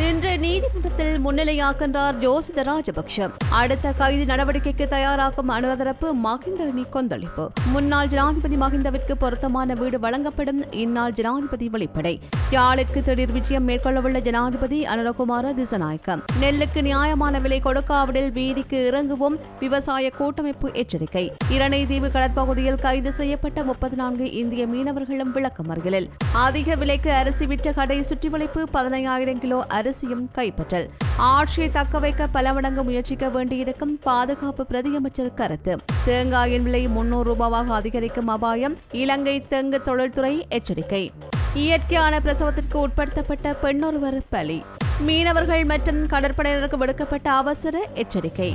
இன்று நீதிமன்றத்தில் முன்னிலையாக்கின்றார் ஜோசித ராஜபக்ஷ. அடுத்த கைது நடவடிக்கைக்கு தயாராகும் அனுரதரப்பு மகிந்த அணி கொந்தளிப்பு. முன்னாள் ஜனாதிபதி மகிந்தவிற்கு பொருத்தமான வீடு வழங்கப்படும் இந்நாள் ஜனாதிபதி வெளிப்படை. யாழிற்கு திடீர் விஜயம் மேற்கொள்ளவுள்ள ஜனாதிபதி அனுரகுமார திசநாயக்கம் நெல்லுக்கு நியாயமான விலை கொடுக்காவிடில் வீதிக்கு இறங்குவோம் விவசாய கூட்டமைப்பு எச்சரிக்கை. இரணை தீவு கடற்பகுதியில் கைது செய்யப்பட்ட முப்பத்தி நான்கு இந்திய மீனவர்களும் விளக்கமறியலில். அதிக விலைக்கு அரிசி விற்ற கடை சுற்றிவளைப்பு பதினையாயிரம் கிலோ அரிசியும் கைப்பற்றல். ஆட்சியை தக்க வைக்க பல மடங்கு முயற்சிக்க வேண்டியிருக்கும் பாதுகாப்பு பிரதியமைச்சர் கருத்து. தேங்காயின் விலை முன்னூறு ரூபாவாக அதிகரிக்கும் அபாயம் இலங்கை தெங்கு தொழில்துறை எச்சரிக்கை. இயற்கையான பிரசவத்திற்கு உட்படுத்தப்பட்ட பெண்ணொருவர் பலி. மீனவர்கள் மற்றும் கடற்படையினருக்கு விடுக்கப்பட்ட அவசர எச்சரிக்கை.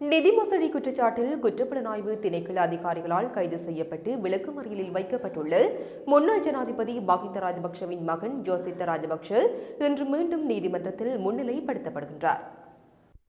நிதி மோசடி குற்றச்சாட்டில் குற்றப்புலனாய்வு திணைக்கள அதிகாரிகளால் கைது செய்யப்பட்டு விளக்குமறியலில் வைக்கப்பட்டுள்ள முன்னாள் ஜனாதிபதி மஹிந்த ராஜபக்ஷவின் மகன் ஜோசித்த ராஜபக்ஷ இன்று மீண்டும் நீதிமன்றத்தில் முன்னிலைப்படுத்தப்படுகின்றார்.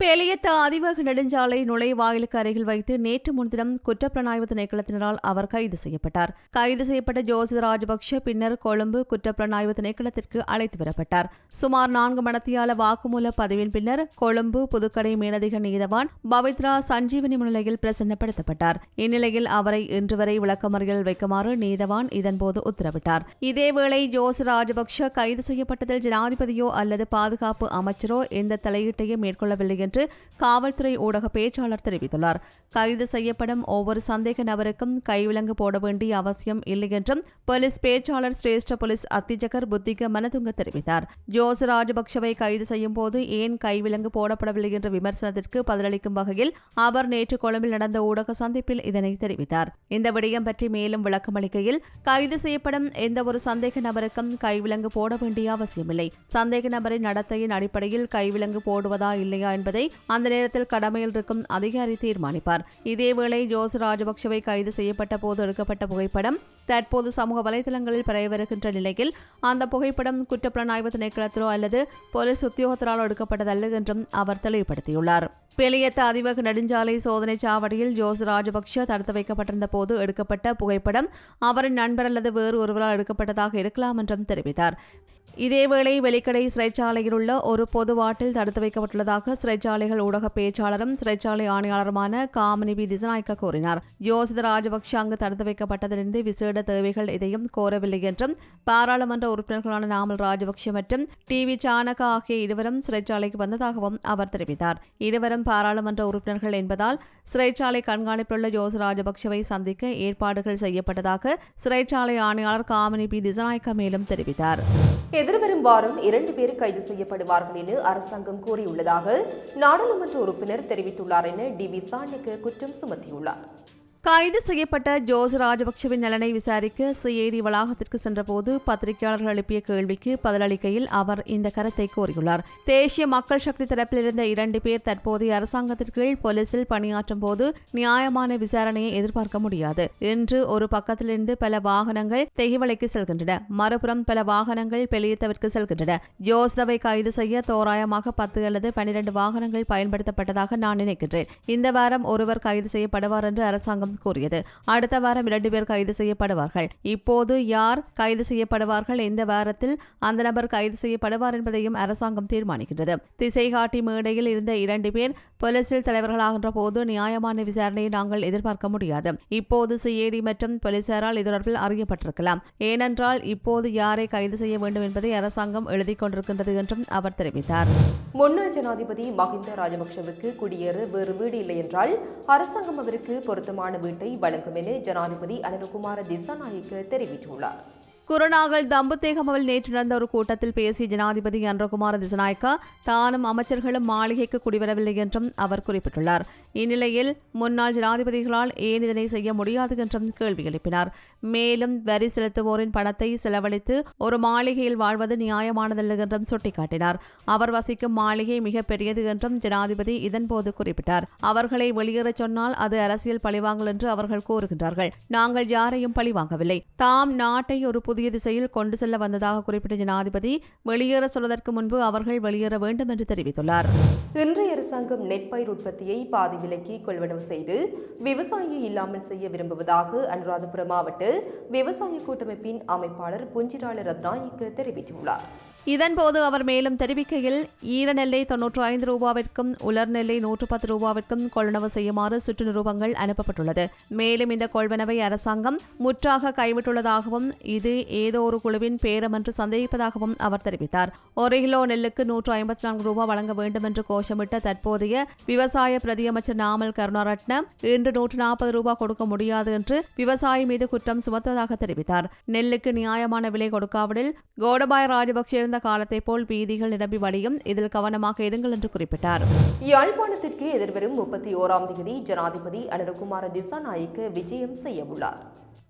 பெலியத்த அதிவேக நெடுஞ்சாலை நுழைவாயிலுக்கு அருகில் வைத்து நேற்று முன்தினம் குற்றப்புலனாய்வு திணைக்களத்தினரால் அவர் கைது செய்யப்பட்டார். கைது செய்யப்பட்ட ஜோசித ராஜபக்ஷ பின்னர் கொழும்பு குற்றப்புலனாய்வு திணைக்களத்திற்கு அழைத்து வரப்பட்டார். சுமார் நான்கு மணத்தியால வாக்குமூல பதிவின் பின்னர் கொழும்பு புதுக்கடை மேலதிக நீதவான் பவித்ரா சஞ்சீவனி முன்னிலையில் பிரசன்னப்படுத்தப்பட்டார். இந்நிலையில் அவரை இன்று வரை விளக்கமறியல் வைக்குமாறு நீதவான் இதன்போது உத்தரவிட்டார். இதேவேளை ஜோஸ் ராஜபக்ஷ கைது செய்யப்பட்டதில் ஜனாதிபதியோ அல்லது பாதுகாப்பு அமைச்சரோ எந்த தலையீட்டையும் மேற்கொள்ளவில்லை என்று காவல்துறை ஊடக பேச்சாளர் தெரிவித்துள்ளார். கைது செய்யப்படும் ஒவ்வொரு சந்தேக நபருக்கும் கைவிலங்கு போட வேண்டிய அவசியம் இல்லை என்றும் போலீஸ் பேச்சாளர் சிரேஷ்ட போலீஸ் அத்திஜகர் புத்திக மனதுங்க தெரிவித்தார். ஜோஸ் ராஜபக்சவை கைது செய்யும் போது ஏன் கைவிலங்கு போடப்படவில்லை என்ற விமர்சனத்திற்கு பதிலளிக்கும் வகையில் அவர் நேற்று கொழும்பில் நடந்த ஊடக சந்திப்பில் இதனை தெரிவித்தார். இந்த விடயம் பற்றி மேலும் விளக்கமளிக்கையில் கைது செய்யப்படும் எந்த ஒரு சந்தேக நபருக்கும் கைவிலங்கு போட வேண்டிய அவசியமில்லை. சந்தேக நபரின் நடத்தையின் அடிப்படையில் கைவிலங்கு போடுவதா இல்லையா என்பதை அந்த நேரத்தில் கடமையில் இருக்கும் அதிகாரி தீர்மானிப்பார். இதேவேளை ஜோஸ் ராஜபக்சவை கைது செய்யப்பட்ட போது எடுக்கப்பட்ட புகைப்படம் தற்போது சமூக வலைதளங்களில் பரவி வருகின்ற நிலையில் அந்த புகைப்படம் குற்றப்புலனாய்வு திணைக்களத்திலோ அல்லது போலீஸ் உத்தியோகத்தராலோ எடுக்கப்பட்டதல்ல என்றும் அவர் தெளிவுபடுத்தியுள்ளார். பெலியத்த அதிவேக நெடுஞ்சாலை சோதனை சாவடியில் ஜோஸ் ராஜபக்ஷ தடுத்து வைக்கப்பட்டிருந்த போது எடுக்கப்பட்ட புகைப்படம் அவரின் நண்பர் அல்லது வேறு ஒருவரால் எடுக்கப்பட்டதாக இருக்கலாம் என்றும் தெரிவித்தார். இதேவேளை வெலிக்கடை சிறைச்சாலையில் உள்ள ஒரு பொது வாட்டில் தடுத்து வைக்கப்பட்டுள்ளதாக சிறைச்சாலைகள் ஊடக பேச்சாளரும் சிறைச்சாலை ஆணையாளருமான காமனிபி திசநாயக்க கூறினார். யோசித ராஜபக்ஷ அங்கு தடுத்து வைக்கப்பட்டதிலிருந்து விசேட தேவைகள் எதையும் கோரவில்லை என்றும் பாராளுமன்ற உறுப்பினர்களான நாமல் ராஜபக்ஷ மற்றும் டி. வி. சானகா ஆகிய இருவரும் சிறைச்சாலைக்கு வந்ததாகவும் அவர் தெரிவித்தார். இருவரும் பாராளுமன்ற உறுப்பினர்கள் என்பதால் சிறைச்சாலை கண்காணிப்புள்ள ஜோஸ் ராஜபக்ஷவை சந்திக்க ஏற்பாடுகள் செய்யப்பட்டதாக சிறைச்சாலை ஆணையாளர் காமினி பி திசநாயக்க மேலும் தெரிவித்தார். எதிர்வரும் வாரம் இரண்டு பேர் கைது செய்யப்படுவார்கள் என அரசாங்கம் கூறியுள்ளதாக நாடாளுமன்ற உறுப்பினர் தெரிவித்துள்ளார் என டி வி சாணக்கு குற்றம் சுமத்தியுள்ளார். கைது செய்யப்பட்ட ஜோஸ் ராஜபக்சவின் நலனை விசாரிக்க சிஐடி வளாகத்திற்கு சென்றபோது பத்திரிகையாளர்கள் எழுப்பிய கேள்விக்கு பதிலளிக்கையில் அவர் இந்த கருத்தை கூறியுள்ளார். தேசிய மக்கள் சக்தி தரப்பிலிருந்த இரண்டு பேர் தற்போதைய அரசாங்கத்திற்கு கீழ் போலீசில் பணியாற்றும் போது நியாயமான விசாரணையை எதிர்பார்க்க முடியாது. இன்று ஒரு பக்கத்திலிருந்து பல வாகனங்கள் தெய்வலைக்கு செல்கின்றன. மறுபுறம் பல வாகனங்கள் பெலியத்தவிற்கு செல்கின்றன. ஜோஸ்தவை கைது செய்ய தோராயமாக பத்து அல்லது பனிரெண்டு வாகனங்கள் பயன்படுத்தப்பட்டதாக நான் நினைக்கின்றேன். இந்த வாரம் ஒருவர் கைது செய்யப்படுவார் என்று அரசாங்கம் கூறியது. அடுத்த வாரம் இரண்டு பேர் கைது செய்யப்படுவார்கள். இப்போது யார் கைது செய்யப்படுவார்கள்? இந்த வாரத்தில் அந்த நபர் கைது செய்யப்படுவார் என்பதையும் அரசாங்கம் தீர்மானிக்கின்றது. திசைகாட்டி மேடையில் இருந்த இரண்டு பேர் போலீசில் தலைவர்களாகின்ற போது நியாயமான விசாரணையை நாங்கள் எதிர்பார்க்க முடியாது. இப்போது சிஏடி மற்றும் போலீசாரால் இது தொடர்பில் அறியப்பட்டிருக்கலாம். ஏனென்றால் இப்போது யாரை கைது செய்ய வேண்டும் என்பதை அரசாங்கம் எழுதி கொண்டிருக்கின்றது என்றும் அவர் தெரிவித்தார். முன்னாள் ஜனாதிபதி மஹிந்த ராஜபக்சவுக்கு குடியேற வேறு வீடு இல்லை என்றால் அரசாங்கம் அவருக்கு பொருத்தமான வீட்டை வழங்கும் என ஜனாதிபதி அனுகுமார திசாநாயக்க தெரிவித்துள்ளார். குருநாகல் தம்புத்தேகமவில் நேற்று நடந்த ஒரு கூட்டத்தில் பேசிய ஜனாதிபதி அன்றகுமார் திசநாயக்கா தானும் அமைச்சர்களும் மாளிகைக்கு குடிவரவில்லை என்றும் அவர் குறிப்பிட்டுள்ளார். இந்நிலையில் முன்னாள் ஜனாதிபதிகளால் ஏன் இதனை செய்ய முடியாது என்றும் கேள்வி எழுப்பினார். மேலும் வரி செலுத்துவோரின் பணத்தை செலவழித்து ஒரு மாளிகையில் வாழ்வது நியாயமானதல்ல என்றும் சுட்டிக்காட்டினார். அவர் வசிக்கும் மாளிகை மிக பெரியது என்றும் ஜனாதிபதி இதன்போது குறிப்பிட்டார். அவர்களை வெளியேறச் சொன்னால் அது அரசியல் பழிவாங்கல் என்று அவர்கள் கூறுகின்றார்கள். நாங்கள் யாரையும் பழிவாங்கவில்லை. தாம் நாட்டை ஒரு புதிய திசையில் கொண்டு செல்ல வந்ததாக குறிப்பிட்ட ஜனாதிபதி வெளியேற சொல்வதற்கு முன்பு அவர்கள் வெளியேற வேண்டும் என்று தெரிவித்துள்ளார். இன்றைய அரசாங்கம் நெற்பயிர் உற்பத்தியை பாதி விலக்கி கொள்வனவு செய்து விவசாயியை இல்லாமல் செய்ய விரும்புவதாக அனுராதபுரம் மாவட்ட விவசாய கூட்டமைப்பின் அமைப்பாளர் புஞ்சிராள ரத்நாயக்க தெரிவித்துள்ளார். இதன்போது அவர் மேலும் தெரிவிக்கையில் ஈரநெல்லை தொன்னூற்று ஐந்து ரூபாவிற்கும் உலர் நெல்லை நூற்று பத்து ரூபாவிற்கும் கொள்வனவு செய்யுமாறு சுற்று நிரூபங்கள் அனுப்பப்பட்டுள்ளது. மேலும் இந்த கொள்வனவை அரசாங்கம் முற்றாக கைவிட்டுள்ளதாகவும் இது ஏதோ ஒரு குழுவின் பேரம் என்று சந்தேகிப்பதாகவும் அவர் தெரிவித்தார். ஒரு கிலோ நெல்லுக்கு நூற்று ஐம்பத்தி நான்கு ரூபாய் வழங்க வேண்டும் என்று கோஷமிட்ட தற்போதைய விவசாய பிரதியமைச்சர் நாமல் கருணாரட்ன இன்று நூற்று நாற்பது ரூபாய் கொடுக்க முடியாது என்று விவசாயி மீது குற்றம் சுமத்துவதாக தெரிவித்தார். நெல்லுக்கு நியாயமான விலை கொடுக்காவிடில் கோடபாய ராஜபக்சே இருந்த காலத்தை போல் வீதிகள் நிரம்பி வழியும் இதில் கவனமாக இருங்கள் என்று குறிப்பிட்டார். யாழ்ப்பாணத்திற்கு எதிர்வரும் முப்பத்தி ஓராம் தேதி ஜனாதிபதி அனுரகுமார திசாநாயக்க விஜயம் செய்யவுள்ளார்.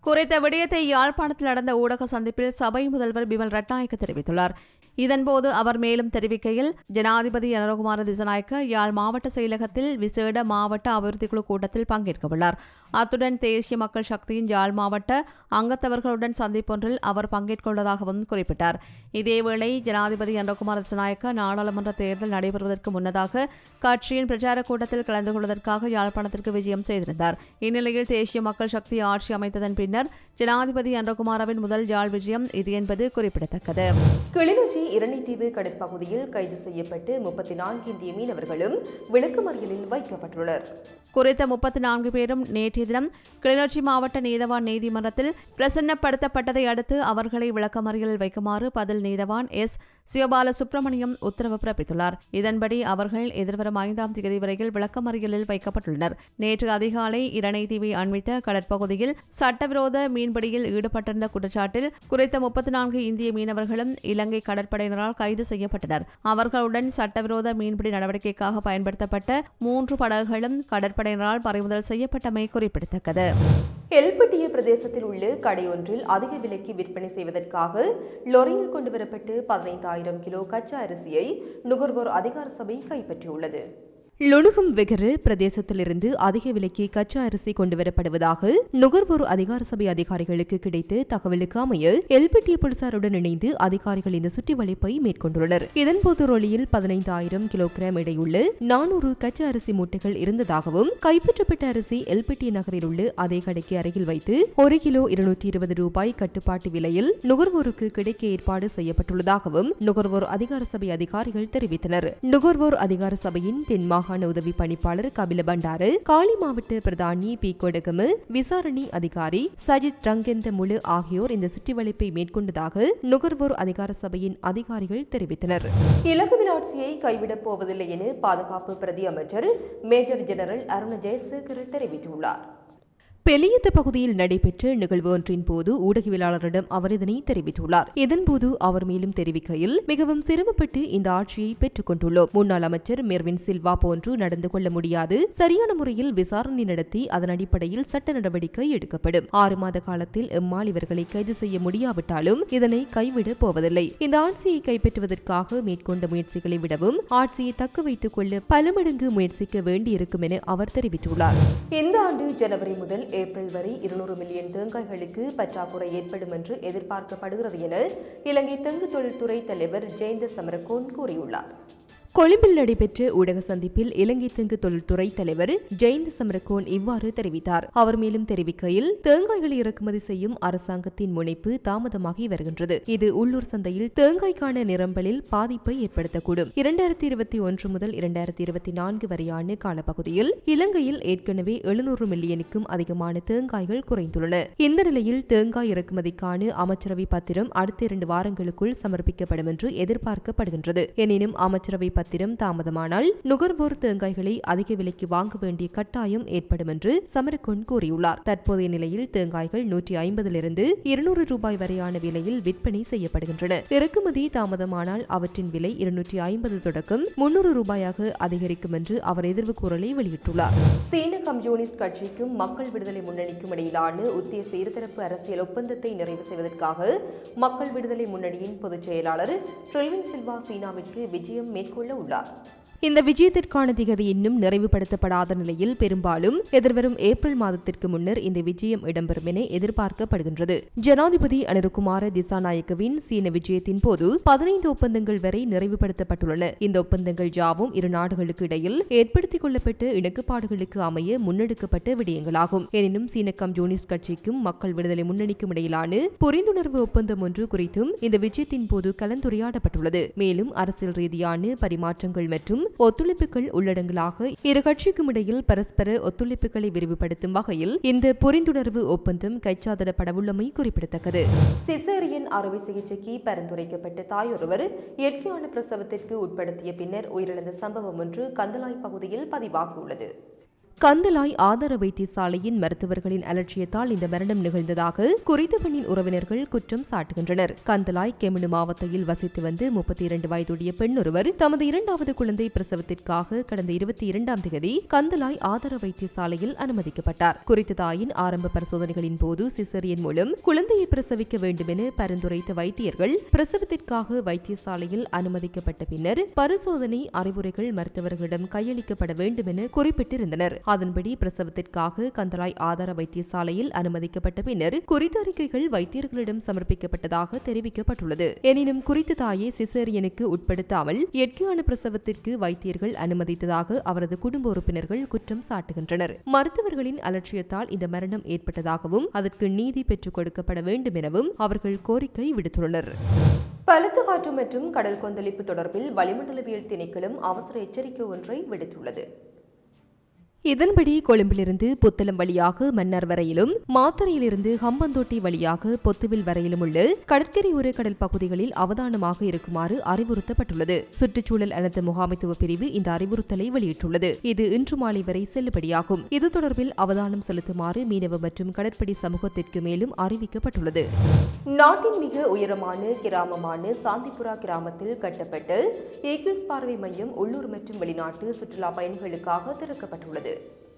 குறித்த விடயத்தை யாழ்ப்பாணத்தில் நடந்த ஊடக சந்திப்பில் சபை முதல்வர் பிமல் ரட்நாயக்க தெரிவித்துள்ளார். இதன்போது அவர் மேலும் தெரிவிக்கையில் ஜனாதிபதி அனுரகுமார திசநாயக்க யாழ் மாவட்ட செயலகத்தில் விசேட மாவட்ட அபிவிருத்தி குழு கூட்டத்தில் பங்கேற்கவுள்ளார். அத்துடன் தேசிய மக்கள் சக்தியின் யாழ் மாவட்ட அங்கத்தவர்களுடன் சந்திப்பொன்றில் அவர் பங்கேற்கவுள்ளதாகவும் குறிப்பிட்டார். இதேவேளை ஜனாதிபதி அனுரகுமார ரத்நாயக்க நாடாளுமன்ற தேர்தல் நடைபெறுவதற்கு முன்னதாக கட்சியின் பிரச்சார கூட்டத்தில் கலந்து கொள்வதற்காக யாழ்ப்பாணத்திற்கு விஜயம் செய்திருந்தார். இந்நிலையில் தேசிய மக்கள் சக்தி ஆட்சி அமைத்ததன் பின்னர் ஜனாதிபதி அன்றகுமாரவின் முதல் யாழ் விஜயம் இது என்பது குறிப்பிடத்தக்கது. கிளிநொச்சி இரணைத்தீவு கடற்பகுதியில் கைது செய்யப்பட்டு முப்பத்தி நான்கு இந்திய மீனவர்களும் விளக்குமறியலில் வைக்கப்பட்டுள்ளனர். குறித்த முப்பத்தி நான்கு பேரும் நேற்றைய தினம் கிளிநொச்சி மாவட்ட நீதவான் நீதிமன்றத்தில் பிரசன்னப்படுத்தப்பட்டதை அடுத்து அவர்களை விளக்கமறியலில் வைக்குமாறு பதில் நீதவான் எஸ். சிவபால சுப்பிரமணியம் உத்தரவு பிறப்பித்துள்ளார். இதன்படி அவர்கள் எதிர்வரும் ஐந்தாம் தேதி வரையில் விளக்கமறியலில் வைக்கப்பட்டுள்ளனர். நேற்று அதிகாலை இரணை இரணைதீவை அண்மித்த கடற்பகுதியில் சட்டவிரோத மீன்பிடியில் ஈடுபட்டிருந்த குற்றச்சாட்டில் குறித்த முப்பத்தி நான்கு இந்திய மீனவர்களும் இலங்கை கடற்படையினரால் கைது செய்யப்பட்டனர். அவர்களுடன் சட்டவிரோத மீன்பிடி நடவடிக்கைக்காக பயன்படுத்தப்பட்ட மூன்று படகுகளும் கடற்படையினரால் பறிமுதல் செய்யப்பட்டமை குறிப்பிடத்தக்கது. எல்பட்டிய பிரதேசத்தில் உள்ள கடையொன்றில் அதிக விலைக்கு விற்பனை செய்வதற்காக லொரியில் கொண்டுவரப்பட்டு பதினைந்தாயிரம் கிலோ கச்சா அரிசியை நுகர்வோர் அதிகார சபை கைப்பற்றியுள்ளது. லுணுகும் வெகரு பிரதேசத்திலிருந்து அதிக விலைக்கு கச்சா அரிசி கொண்டுவரப்படுவதாக நுகர்வோர் அதிகார சபை அதிகாரிகளுக்கு கிடைத்த தகவலுக்கு அமைய எல்பிடி போலீசாருடன் இணைந்து அதிகாரிகள் இந்த சுற்றிவளைப்பை மேற்கொண்டுள்ளனர். இதன்போது ரொலியில் பதினைந்தாயிரம் கிலோகிராம் எடையுள்ள நானூறு கச்சா அரிசி மூட்டைகள் இருந்ததாகவும் கைப்பற்றப்பட்ட அரிசி எல்பிடி நகரில் உள்ள அதே கடைக்கு அருகில் வைத்து ஒரு கிலோ இருநூற்றி இருபது ரூபாய் கட்டுப்பாட்டு விலையில் நுகர்வோருக்கு கிடைக்க ஏற்பாடு செய்யப்பட்டுள்ளதாகவும் நுகர்வோர் அதிகார சபை அதிகாரிகள் தெரிவித்தனர். நுகர்வோர் அதிகார சபையின் தென்மாக மாகாண உதவி பணிப்பாளர் கபில பண்டாரு காலி மாவட்ட பிரதானி பி. கொடகமு விசாரணை அதிகாரி சஜித் ரங்கெந்த முழு ஆகியோர் இந்த சுற்றிவளைப்பை மேற்கொண்டதாக நுகர்வோர் அதிகார சபையின் அதிகாரிகள் தெரிவித்தனர். இலகுவில் ஆட்சியை கைவிடப் போவதில்லை என பாதுகாப்பு பிரதி அமைச்சர் மேஜர் ஜெனரல் அருண ஜெயசேகர் தெரிவித்துள்ளார். பெலியத்த பகுதியில் நடைபெற்ற நிகழ்வு ஒன்றின் போது ஊடகவியலாளரிடம் அவர் இதனை தெரிவித்துள்ளார். இதன்போது அவர் மேலும் தெரிவிக்கையில் மிகவும் சிரமப்பட்டு இந்த ஆட்சியை பெற்றுக் கொண்டுள்ளோம். முன்னாள் அமைச்சர் மெர்வின் சில்வா போன்று நடந்து கொள்ள முடியாது. சரியான முறையில் விசாரணை நடத்தி அதன் அடிப்படையில் சட்ட நடவடிக்கை எடுக்கப்படும். ஆறு மாத காலத்தில் எம்மால் இவர்களை கைது செய்ய முடியாவிட்டாலும் இதனை கைவிடப் போவதில்லை. இந்த ஆட்சியை கைப்பற்றுவதற்காக மேற்கொண்ட முயற்சிகளை விடவும் ஆட்சியை தக்க வைத்துக் கொள்ள பல மடங்கு முயற்சிக்க வேண்டியிருக்கும் என அவர் தெரிவித்துள்ளார். இந்த ஆண்டு ஜனவரி முதல் ஏப்ரல் வரை இருநூறு மில்லியன் தேங்காய்களுக்கு பற்றாக்குறை ஏற்படும் என்று எதிர்பார்க்கப்படுகிறது என இலங்கை தெங்கு தொழில்துறை தலைவர் ஜெயந்த சமரகோன் கூறியுள்ளார். கொழும்பில் நடைபெற்ற ஊடக சந்திப்பில் இலங்கை தெங்கு தொழில்துறை தலைவர் ஜெயந்த் சமரகோன் இவ்வாறு தெரிவித்தார். அவர் மேலும் தெரிவிக்கையில் தேங்காய்களை இறக்குமதி செய்யும் அரசாங்கத்தின் முனைப்பு தாமதமாகி வருகின்றது. இது உள்ளூர் சந்தையில் தேங்காய்க்கான நிரம்பலில் பாதிப்பை ஏற்படுத்தக்கூடும். இரண்டாயிரத்தி இருபத்தி ஒன்று முதல் இரண்டாயிரத்தி இருபத்தி நான்கு வரையான காலப்பகுதியில் இலங்கையில் ஏற்கனவே எழுநூறு மில்லியனுக்கும் அதிகமான தேங்காய்கள் குறைந்துள்ளன. இந்த நிலையில் தேங்காய் இறக்குமதிக்கான அமைச்சரவை பத்திரம் அடுத்த இரண்டு வாரங்களுக்குள் சமர்ப்பிக்கப்படும் என்று எதிர்பார்க்கப்படுகின்றது. எனினும் அமைச்சரவை பத்திரம் தாமதமானால் நுகர்வோர் தேங்காய்களை அதிக விலைக்கு வாங்க வேண்டிய கட்டாயம் ஏற்படும் என்று சமரக்கொன் கூறியுள்ளார். தற்போதைய நிலையில் தேங்காய்கள் நூற்றி ஐம்பதிலிருந்து இருநூறு ரூபாய் வரையான விலையில் விற்பனை செய்யப்படுகின்றன. இறக்குமதி தாமதமானால் அவற்றின் விலை இருநூற்றி ஐம்பது தொடக்கம் முன்னூறு ரூபாயாக அதிகரிக்கும் என்று அவர் எதிர்வு குரலை வெளியிட்டுள்ளார். சீன கம்யூனிஸ்ட் கட்சிக்கும் மக்கள் விடுதலை முன்னணிக்கும் இடையிலான உத்தேச இருதரப்பு அரசியல் ஒப்பந்தத்தை நிறைவு செய்வதற்காக மக்கள் விடுதலை முன்னணியின் பொதுச் செயலாளர் ட்ரெல்வின் சில்வா சீனாவிற்கு விஜயம் மேற்கொள்ள உள்ளார் இந்த விஜயத்திற்கான திகதி இன்னும் நிறைவுபடுத்தப்படாத நிலையில் பெரும்பாலும் எதிர்வரும் ஏப்ரல் மாதத்திற்கு முன்னர் இந்த விஜயம் இடம்பெறும் என எதிர்பார்க்கப்படுகின்றது. ஜனாதிபதி அனுருகுமார திசாநாயக்கவின் சீன விஜயத்தின் போது பதினைந்து ஒப்பந்தங்கள் வரை நிறைவுபடுத்தப்பட்டுள்ளன. இந்த ஒப்பந்தங்கள் யாவும் இரு நாடுகளுக்கு இடையில் ஏற்படுத்திக் கொள்ளப்பட்ட இணக்கப்பாடுகளுக்கு அமைய முன்னெடுக்கப்பட்ட விடயங்களாகும். எனினும் சீன கம்யூனிஸ்ட் கட்சிக்கும் மக்கள் விடுதலை முன்னணிக்கும் இடையிலான புரிந்துணர்வு ஒப்பந்தம் ஒன்று குறித்தும் இந்த விஜயத்தின் போது கலந்துரையாடப்பட்டுள்ளது. மேலும் அரசியல் ரீதியான பரிமாற்றங்கள் மற்றும் ஒத்துழைப்புகள் உள்ளடங்கலாக இரு கட்சிக்கும் இடையில் பரஸ்பர ஒத்துழைப்புகளை விரிவுபடுத்தும் வகையில் இந்த புரிந்துணர்வு ஒப்பந்தம் கைச்சாதிடப்படவுள்ளமை குறிப்பிடத்தக்கது. சிசேரியன் அறுவை சிகிச்சைக்கு பரிந்துரைக்கப்பட்ட தாயொருவர் இயற்கையான பிரசவத்திற்கு உட்படுத்திய பின்னர் உயிரிழந்த சம்பவம் ஒன்று கந்தலாய் பகுதியில் பதிவாகியுள்ளது. கந்தலாய் ஆதார வைத்தியசாலையின் மருத்துவர்களின் அலட்சியத்தால் இந்த மரணம் நிகழ்ந்ததாக குறித்த பெண்ணின் உறவினர்கள் குற்றம் சாட்டுகின்றனர். கந்தலாய் கெமினு மாவட்டத்தில் வசித்து வந்து முப்பத்தி இரண்டு வயதுடைய பெண் ஒருவர் தமது இரண்டாவது குழந்தை பிரசவத்திற்காக கடந்த இருபத்தி இரண்டாம் தேதி கந்தலாய் ஆதார வைத்தியசாலையில் அனுமதிக்கப்பட்டார். குறித்த தாயின் ஆரம்ப பரிசோதனைகளின் போது சிசரியன் மூலம் குழந்தையை பிரசவிக்க வேண்டும் என பரிந்துரைத்த வைத்தியர்கள் பிரசவத்திற்காக வைத்தியசாலையில் அனுமதிக்கப்பட்ட பின்னர் பரிசோதனை அறிவுரைகள் மருத்துவர்களிடம் கையளிக்கப்பட வேண்டும் என குறிப்பிட்டிருந்தனர். அதன்படி பிரசவத்திற்காக கந்தளாய் ஆதார வைத்தியசாலையில் அனுமதிக்கப்பட்ட பின்னர் குறித்த அறிக்கைகள் வைத்தியர்களிடம் சமர்ப்பிக்கப்பட்டதாக தெரிவிக்கப்பட்டுள்ளது. எனினும் குறித்த தாயை சிசேரியனுக்கு உட்படுத்தாமல் இயற்கையான பிரசவத்திற்கு வைத்தியர்கள் அனுமதித்ததாக அவரது குடும்ப உறுப்பினர்கள் குற்றம் சாட்டுகின்றனர். மருத்துவர்களின் அலட்சியத்தால் இந்த மரணம் ஏற்பட்டதாகவும் அதற்கு நீதி பெற்றுக் கொடுக்கப்பட வேண்டும் எனவும் அவர்கள் கோரிக்கை விடுத்துள்ளனர். பலத்த காற்று மற்றும் கடல் கொந்தளிப்பு தொடர்பில் வளிமண்டலவியல் திணைக்களம் அவசர எச்சரிக்கை ஒன்றை விடுத்துள்ளது. இதன்படி கொழும்பிலிருந்து புத்தளம் வழியாக மன்னார் வரையிலும் மாத்தறையிலிருந்து ஹம்பந்தோட்டை வழியாக பொத்துவில் வரையிலும் உள்ள கடற்கரையோர கடல் பகுதிகளில் அவதானமாக இருக்குமாறு அறிவுறுத்தப்பட்டுள்ளது. சுற்றுச்சூழல் அனர்த்த முகாமைத்துவ பிரிவு இந்த அறிவுறுத்தலை வெளியிட்டுள்ளது. இது இன்று மாலை வரை செல்லுபடியாகும். இது தொடர்பில் அவதானம் செலுத்துமாறு மீனவ மற்றும் கடற்படை சமூகத்திற்கு மேலும் அறிவிக்கப்பட்டுள்ளது. நாட்டின் மிக உயரமான கிராமமான சாந்திபுரா கிராமத்தில் கட்டப்பட்ட ஏகிள்ஸ் பார்வை மையம் உள்ளூர் மற்றும் வெளிநாட்டு சுற்றுலா பயணிகளுக்காக திறக்கப்பட்டுள்ளது. it.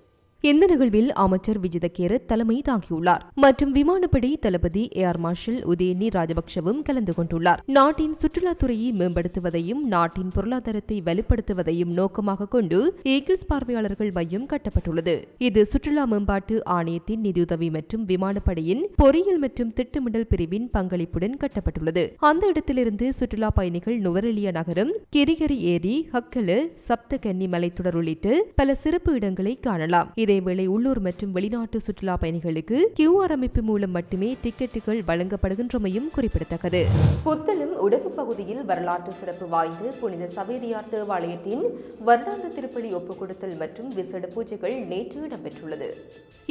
இந்த நிகழ்வில் அமைச்சர் விஜிதகேர தலைமை தாங்கியுள்ளார். மற்றும் விமானப்படை தளபதி ஏஆர் மார்ஷல் உதயநி ராஜபக்ஷவும் கலந்து கொண்டுள்ளார். நாட்டின் சுற்றுலாத்துறையை மேம்படுத்துவதையும் நாட்டின் பொருளாதாரத்தை வலுப்படுத்துவதையும் நோக்கமாக கொண்டு ஈகிள்ஸ் பார்வையாளர்கள் மையம் கட்டப்பட்டுள்ளது. இது சுற்றுலா மேம்பாட்டு ஆணையத்தின் நிதியுதவி மற்றும் விமானப்படையின் பொறியியல் மற்றும் திட்டமிடல் பிரிவின் பங்களிப்புடன் கட்டப்பட்டுள்ளது. அந்த இடத்திலிருந்து சுற்றுலா பயணிகள் நுவரெலியா நகரம் கிரிகரி ஏரி ஹக்கலு சப்தகன்னி மலைத்தொடர் உள்ளிட்டு பல சிறப்பு இடங்களை காணலாம். இதேவேளை உள்ளூர் மற்றும் வெளிநாட்டு சுற்றுலா பயணிகளுக்கு கியூஆர் அமைப்பு மூலம் மட்டுமே டிக்கெட்டுகள் வழங்கப்படுகின்றமையும் குறிப்பிடத்தக்கது. புத்தளம் உடப்பு பகுதியில் வரலாற்று சிறப்பு வாய்ந்த புனித சவேரியார் தேவாலயத்தின் வருடாந்த திருப்பலி ஒப்புக் கொடுத்தல் மற்றும் விசேட பூஜைகள் நேற்று இடம்பெற்றுள்ளது.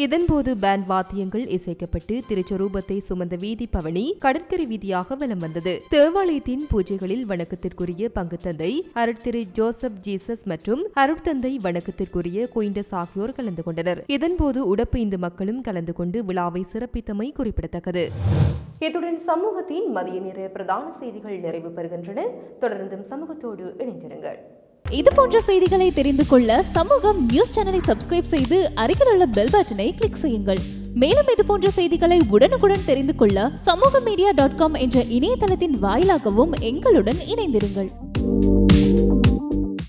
இதன்போது பேண்ட் வாத்தியங்கள் இசைக்கப்பட்டு திருச்சொரூபத்தை சுமந்த வீதி பவனி கடற்கரை வீதியாக வலம் வந்தது. தேவாலயத்தின் பூஜைகளில் வணக்கத்திற்குரிய பங்கு தந்தை அருட்திரு ஜோசப் ஜீசஸ் மற்றும் அருட்தந்தை வணக்கத்திற்குரிய குயிண்டஸ் ஆகியோர் கலந்து கொண்டனர் இதன்போது உடப்பு இந்து மக்களும் கலந்து கொண்டு விழாவை சிறப்பித்தமை குறிப்பிடத்தக்கது. இத்துடன் சமூகத்தின் மதிய நேர பிரதான செய்திகள் நிறைவு பெறுகின்றன. தொடர்ந்தும் சமூகத்தோடு இணைந்திருங்கள். இது போன்ற செய்திகளை தெரிந்து கொள்ள சமூகம் நியூஸ் சேனலை சப்ஸ்கிரைப் செய்து அருகில் உள்ள பெல் பட்டனை கிளிக் செய்யுங்கள். மேலும் இது போன்ற செய்திகளை உடனுக்குடன் தெரிந்து கொள்ள சமூக மீடியா டாட் காம் என்ற இணையதளத்தின் வாயிலாகவும் எங்களுடன் இணைந்திருங்கள்.